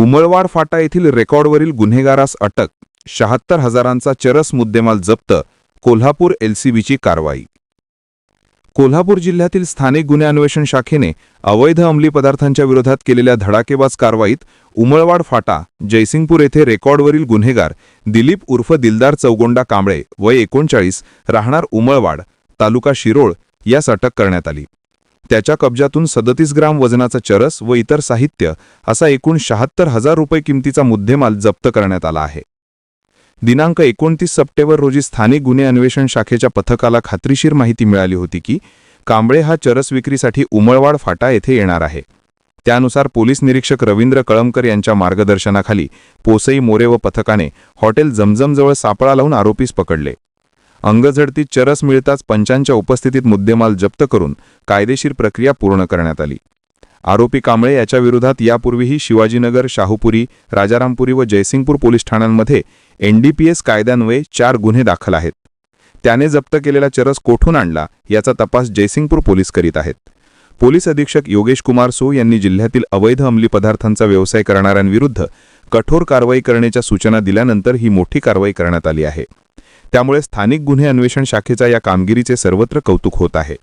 उमळवाड फाटा येथील रेकॉर्डवरील गुन्हेगारास अटक शहात्तर हजारांचा चरस मुद्देमाल जप्त कोल्हापूर एलसीबीची कारवाई. कोल्हापूर जिल्ह्यातील स्थानिक गुन्हे अन्वेषण शाखेने अवैध अंमली पदार्थांच्या विरोधात केलेल्या धडाकेबाज कारवाईत उमळवाड फाटा जयसिंगपूर येथे रेकॉर्डवरील गुन्हेगार दिलीप उर्फ दिलदार चौगोंडा कांबळे वय एकोणचाळीस राहणार उमळवाड तालुका शिरोळ यास अटक करण्यात आली. त्याच्या कब्जातून सदतीस ग्राम वजनाचा चरस व इतर साहित्य असा एकूण शहात्तर हजार रुपये किमतीचा मुद्देमाल जप्त करण्यात आला आहे. दिनांक एकोणतीस सप्टेंबर रोजी स्थानिक गुन्हे अन्वेषण शाखेच्या पथकाला खात्रीशीर माहिती मिळाली होती की कांबळे हा चरस विक्रीसाठी उमळवाड फाटा येथे येणार आहे. त्यानुसार पोलीस निरीक्षक रवींद्र कळमकर यांच्या मार्गदर्शनाखाली पोसई मोरे व पथकाने हॉटेल जमजमजवळ सापळा लावून आरोपीस पकडले. अंगझडतीत चरस मिळताच पंचांच्या उपस्थितीत मुद्देमाल जप्त करून कायदेशीर प्रक्रिया पूर्ण करण्यात आली. आरोपी कांबळे याच्या विरोधात यापूर्वीही शिवाजीनगर शाहूपुरी राजारामपुरी व जयसिंगपूर पोलीस ठाण्यांमध्ये एनडीपीएस कायद्यान्वये चार गुन्हे दाखल आहेत. त्याने जप्त केलेला चरस कोठून आणला याचा तपास जयसिंगपूर पोलीस करीत आहेत. पोलीस अधीक्षक योगेश कुमार सो यांनी जिल्ह्यातील अवैध अंमली पदार्थांचा व्यवसाय करणाऱ्यांविरुद्ध कठोर कारवाई करण्याच्या सूचना दिल्यानंतर ही मोठी कारवाई करण्यात आली आहे. त्यामुळे स्थानिक गुन्हे अन्वेषण शाखेच्या या कामगिरीचे सर्वत्र कौतुक होत आहे.